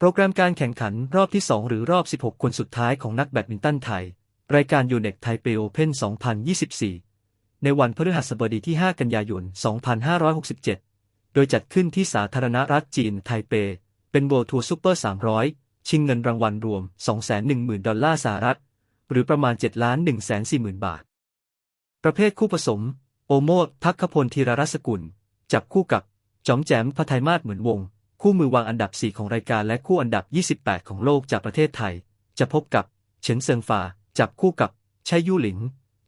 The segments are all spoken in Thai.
โปรแกรมการแข่งขันรอบที่ 2 หรือรอบ 16 คนสุดท้ายของนักแบดมินตันไทย รายการยูเน็กไทเปโอเพน2024 ในวันพฤหัสบดีที่ 5 กันยายน 2567 โดยจัดขึ้นที่สาธารณรัฐจีนไทเป เป็นโบทัวร์ซูเปอร์ 300 ชิงเงินรางวัลรวม 210,000 ดอลลาร์สหรัฐ หรือประมาณ 7 ล้าน1 4 0 0 0 บาท ประเภทคู่ผสม โอโมดพักขพลธีรรัศกุล จับคู่กับจอมแจมพไทยมาศเหมือนวง คู่มือวางอันดับ 4 ของรายการและคู่อันดับ 28 ของโลกจากประเทศไทย จะพบกับเฉินเซิงฟาจับคู่กับชัยยู่หลิง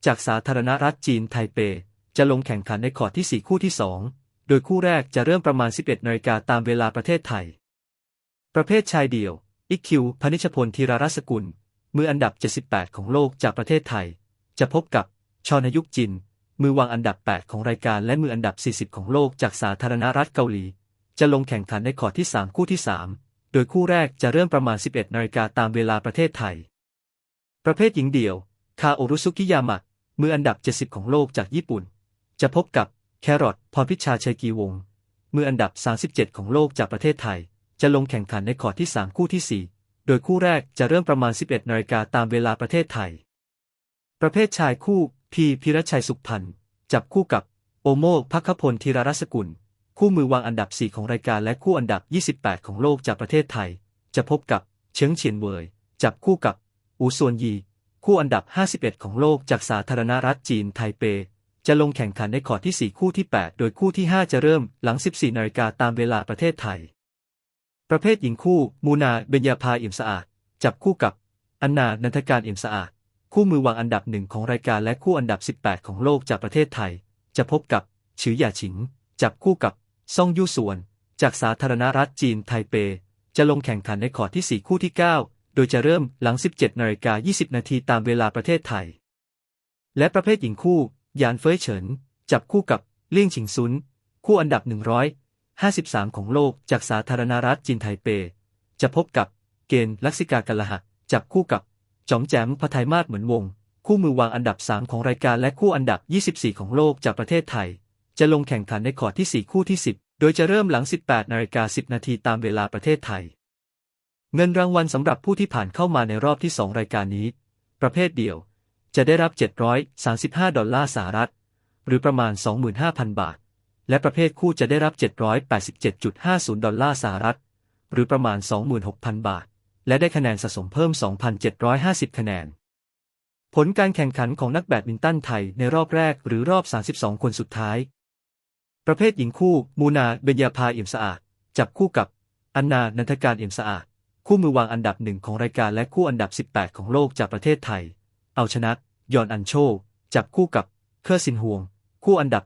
จากสาธารณรัฐจีนไทเป จะลงแข่งขันในคอร์ดที่ 4 คู่ที่ 2 โดยคู่แรกจะเริ่มประมาณ 11นาฬิกาตามเวลาประเทศไทย ประเภทชายเดี่ยวอิกคิวพนิชพลธีรรัศกุล มืออันดับ 78 ของโลกจากประเทศไทย จะพบกับชอนยุกจิน มือวางอันดับ 8 ของรายการและมืออันดับ 40 ของโลกจากสาธารณรัฐเกาหลี จะลงแข่งขันในคอร์ดที่ 3 คู่ที่ 3 โดยคู่แรกจะเริ่มประมาณ 11นาฬิกาตามเวลาประเทศไทย ประเภทหญิงเดี่ยว คาโอรุสุกิยามะ มืออันดับ 70 ของโลกจากญี่ปุ่น จะพบกับแครอทพรพิชาชัยกีวง มืออันดับ 37 ของโลกจากประเทศไทย จะลงแข่งขันในคอร์ดที่ 3 คู่ที่ 4 โดยคู่แรกจะเริ่มประมาณ 11นาฬิกาตามเวลาประเทศไทย ประเภทชายคู่พีพิรชัยสุขพันธ์จับคู่กับ โอโมพักขพลธีรรัศกุล คู่มือวางอันดับ 4 ของรายการและคู่อันดับ 28 ของโลกจากประเทศไทย จะพบกับเฉิงเฉียนเวยจับคู่กับ อูซวนยี คู่อันดับ 51 ของโลกจากสาธารณรัฐจีนไทเป จะลงแข่งขันในคอร์ดที่ 4 คู่ที่ 8 โดยคู่ที่ 5 จะเริ่มหลัง 14 นาฬิกาตามเวลาประเทศไทย ประเภทหญิงคู่ มูนาเบญญาภาอี่มสะอาด จับคู่กับ อันนา นันทการอี่มสะอาด คู่มือวางอันดับหนึ่งของรายการและคู่อันดับ 18 ของโลกจากประเทศไทย จะพบกับฉือหยาฉิง จับคู่กับ ซ่องยูส่วน จากสาธารณรัฐจีนไทเป จะลงแข่งขันในคอที่ 4 คู่ที่ 9 โดยจะเริ่มหลัง 17นาฬิกา20 นาทีตามเวลาประเทศไทย และประเภทหญิงคู่ หยานเฟยเฉิน จับคู่กับเลี่ยงฉิงซุน คู่อันดับ 153 ของโลกจากสาธารณรัฐจีนไทเป จะพบกับเกณฑ์ลักษิกากลหะ จับคู่กับจอมแจมพไทยมาศเหมือนวง คู่มือวางอันดับ 3 ของรายการและคู่อันดับ 24 ของโลกจากประเทศไทย จะลงแข่งขันในคอร์ดที่ 4 คู่ที่ 10 โดยจะเริ่มหลัง 18นาฬิกา10 นาทีตามเวลาประเทศไทย เงินรางวัลสำหรับผู้ที่ผ่านเข้ามาในรอบที่ 2 รายการนี้ ประเภทเดียว จะได้รับ 735 ดอลลาร์สหรัฐ หรือประมาณ 25,000 บาท และประเภทคู่จะได้รับ 787.50 ดอลลาร์สหรัฐ หรือประมาณ 26,000 บาท และได้คะแนนสะสมเพิ่ม 2,750 คะแนนผลการแข่งขันของนักแบดมินตันไทยในรอบแรกหรือรอบ 32 คนสุดท้าย ประเภทหญิงคู่ มูนาเบญญาภาเอี่ยมสะอาด จับคู่กับ อันนา นันทการเอี่ยมสะอาด คู่มือวางอันดับหนึ่งของรายการและคู่อันดับ 18 ของโลกจากประเทศไทย เอาชนะยอนอันโช จับคู่กับ เคอร์ซินฮวง คู่อันดับ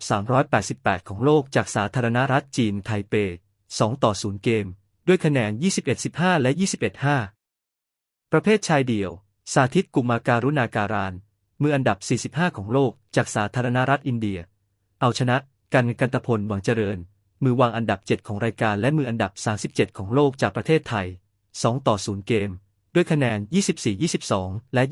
388 ของโลกจากสาธารณรัฐจีนไทเป 2 ต่อ 0 เกม ด้วยคะแนน 21-15 และ 21-5 ประเภทชายเดี่ยว สาธิตกุมาการุณาการานมืออันดับ 45 ของโลกจากสาธารณรัฐอินเดีย เอาชนะ กันกันตพลหวังเจริญ มือวางอันดับ 7 ของรายการและมืออันดับ 37 ของโลกจากประเทศไทย 2 ต่อ 0 เกม ด้วยคะแนน 24-22 และ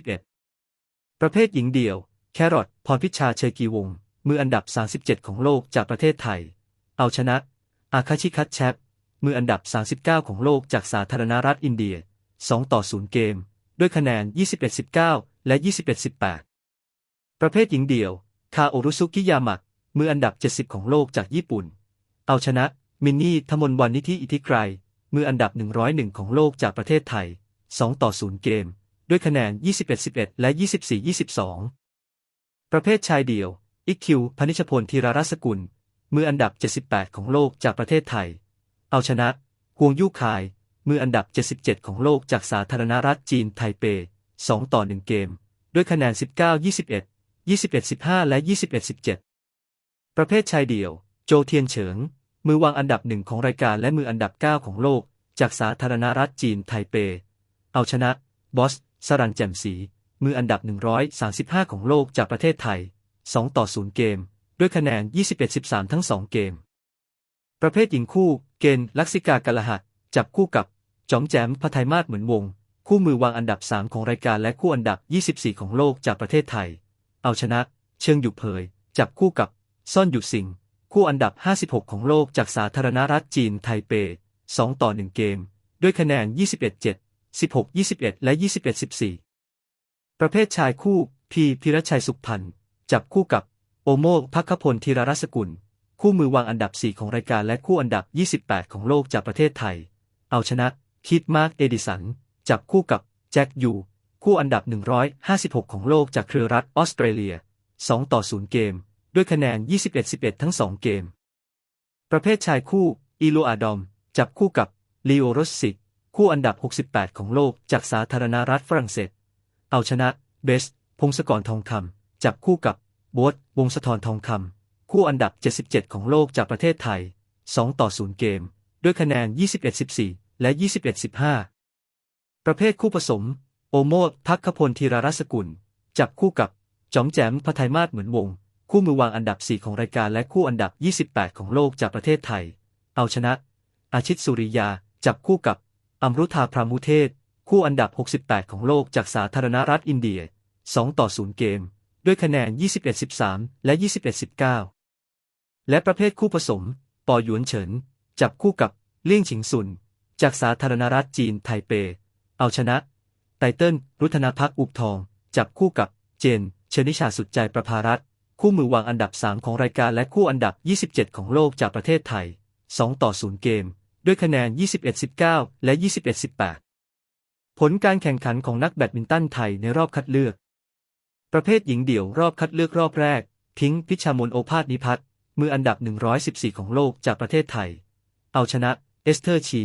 23-21 ประเภทหญิงเดี่ยว แครอทพรพิชาเชยกีวง มืออันดับ 37 ของโลกจากประเทศไทย เอาชนะ อาคาชิคัตแชปมืออันดับ 39 ของโลกจากสาธารณรัฐอินเดีย 2 ต่อ 0 เกม ด้วยคะแนน 21-19 และ 21-18 ประเภทหญิงเดี่ยว คาโอรุสุกิยามะ มืออันดับ 70 ของโลกจากญี่ปุ่น เอาชนะ มินนี่ธมนวันนิธิอิทธิไกร มืออันดับ 101 ของโลกจากประเทศไทย 2 ต่อ 0 เกม ด้วยคะแนน 21-11 และ 24-22 ประเภทชายเดี่ยว อิกคิว พนิชพลธีรรัศกุล มืออันดับ 78 ของโลกจากประเทศไทย เอาชนะฮวงยู่คาย มืออันดับ 77 ของโลกจากสาธารณรัฐจีนไทเป 2 ต่อ 1 เกม ด้วยคะแนน 19-21 21-15 และ 21-17 ประเภทชายเดี่ยว โจเทียนเฉิง มือวางอันดับหนึ่งของรายการและมืออันดับ 9 ของโลก จากสาธารณรัฐจีนไทเป เอาชนะ บอส สรันแจ่มศรีมืออันดับ 135 ของโลกจากประเทศไทย 2 ต่อ 0 เกม ด้วยคะแนน 21-13 ทั้ง 2 เกม ประเภทหญิงคู่ เกณฑ์ลักษิกากละหัดจับคู่กับจอมแจมพไทยมาศเหมือนวง คู่มือวางอันดับ 3 ของรายการและคู่อันดับ 24 ของโลกจากประเทศไทย เอาชนะ เชิงหยุกเผย จับคู่กับ ซ่อนหยุดสิงคู่อันดับ 56 ของโลกจากสาธารณรัฐจีนไทเป 2 ต่อ 1 เกม ด้วยคะแนน 21-7 16-21 และ 21-14 ประเภทชายคู่ พีพิรชัยสุขพันธ์ จับคู่กับ โอโมกพักพลธีรรัศกุล คู่มือวางอันดับ 4 ของรายการและคู่อันดับ 28 ของโลกจากประเทศไทย เอาชนะคิดมาร์กเอดิสัน จับคู่กับ แจ็คยู คู่อันดับ 156 ของโลกจากเครือรัฐออสเตรเลีย 2 ต่อ 0 เกม ด้วยคะแนน 21-11 ทั้ง 2 เกม ประเภทชายคู่อีโลอาดอม จับคู่กับลีโอรสซิคู่อันดับ 68 ของโลกจากสาธารณรัฐฝรั่งเศส เอาชนะเบส พงศกรทองคำจับคู่กับบ๊ทวงศธรทองคำคู่อันดับ 77 ของโลกจากประเทศไทย 2 ต่อ 0 เกม ด้วยคะแนน 21-14 และ 21-15 ประเภทคู่ผสม โอโมดพักขพลธีรรัศกุล จับคู่กับจอมแจมพไทยมาศเหมือนวง คู่มือวางอันดับ 4 ของรายการและคู่อันดับ 28 ของโลกจากประเทศไทย เอาชนะ อาชิตสุริยา จับคู่กับ อัมรุธาพรามุเทศ คู่อันดับ 68 ของโลกจากสาธารณรัฐอินเดีย 2 ต่อ 0 เกม ด้วยคะแนน 21-13 และ 21-19 และประเภทคู่ผสม ปอหยวนเฉิน จับคู่กับ เลี่ยงฉิงซุน จากสาธารณรัฐจีนไทเป เอาชนะ ไตเติ้ลรุธนาพักอุบทอง จับคู่กับ เจน เชนิชาสุดใจประภารัต คู่มือวางอันดับ 3 ของรายการและคู่อันดับ 27 ของโลกจากประเทศไทย 2 ต่อ 0 เกม ด้วยคะแนน 21-19 และ 21-18 ผลการแข่งขันของนักแบดมินตันไทยในรอบคัดเลือก ประเภทหญิงเดี่ยวรอบคัดเลือกรอบแรกพิงพิชามนโอภาสนิพัฒน์มืออันดับ 114 ของโลกจากประเทศไทย เอาชนะเอสเธอร์ชี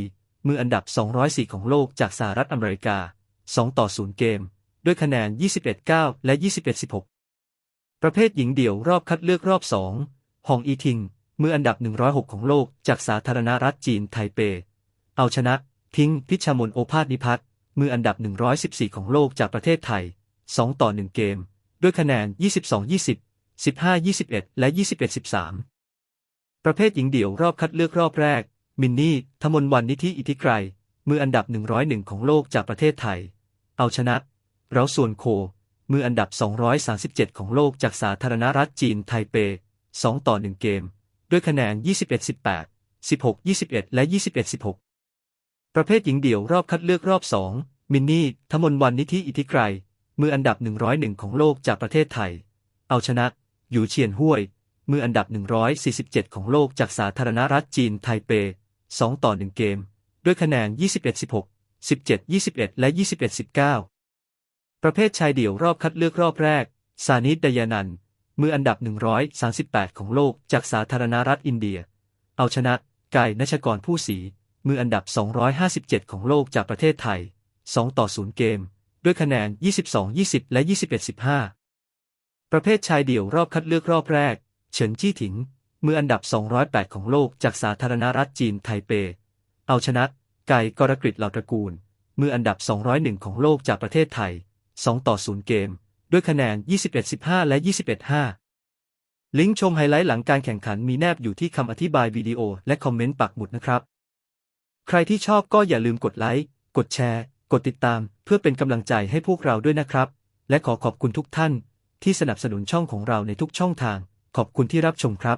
มืออันดับ 204 ของโลกจากสหรัฐอเมริกา 2 ต่อ 0 เกม ด้วยคะแนน 21-9 และ 21-16 ประเภทหญิงเดี่ยวรอบคัดเลือกรอบ2ฮองอีทิง มืออันดับ 106 ของโลกจากสาธารณรัฐจีนไทเป เอาชนะพิงพิชามนโอภาสนิพัฒน์มืออันดับ 114 ของโลกจากประเทศไทย 2 ต่อ 1 เกม ด้วยคะแนน 22-20 15-21 และ 21-13 ประเภทหญิงเดี่ยวรอบคัดเลือกรอบแรก มินนี่ธมนวันนิธิอิทธิไกร มืออันดับ 101 ของโลกจากประเทศไทย เอาชนะ เราส่วนโค มืออันดับ 237 ของโลกจากสาธารณรัฐจีนไทเป 2 ต่อ 1 เกม ด้วยคะแนน 21-18 16-21 และ 21-16 ประเภทหญิงเดี่ยวรอบคัดเลือกรอบ 2 มินนี่ธมนวันนิธิอิทธิไกร มืออันดับ 101 ของโลกจากประเทศไทย เอาชนะหยูเฉียนห้วย มืออันดับ 147 ของโลกจากสาธารณรัฐจีนไทเป 2 ต่อ 1 เกม ด้วยคะแนน 21-16 17-21 และ 21-19 ประเภทชายเดี่ยวรอบคัดเลือกรอบแรก ซานิดดยานัน มืออันดับ 138 ของโลกจากสาธารณรัฐอินเดีย เอาชนะกายนชกรผู้ศรีมืออันดับ 257 ของโลกจากประเทศไทย 2 ต่อ 0 เกม ด้วยคะแนน 22-20 และ 21-15 ประเภทชายเดี่ยวรอบคัดเลือกรอบแรก เฉินจี้ถิง มืออันดับ 208 ของโลกจากสาธารณรัฐจีนไทเป เอาชนะไก่กรกฤษเหล่าตระกูล มืออันดับ 201 ของโลกจากประเทศไทย 2 ต่อ 0 เกม ด้วยคะแนน 21-15 และ 21-5 ลิงก์ชมไฮไลท์หลังการแข่งขันมีแนบอยู่ที่คำอธิบายวิดีโอและคอมเมนต์ปักหมุดนะครับ ใครที่ชอบก็อย่าลืมกดไลค์ กดแชร์ กดติดตาม เพื่อเป็นกำลังใจให้พวกเราด้วยนะครับ และขอขอบคุณทุกท่าน ที่สนับสนุนช่องของเราในทุกช่องทาง ขอบคุณที่รับชมครับ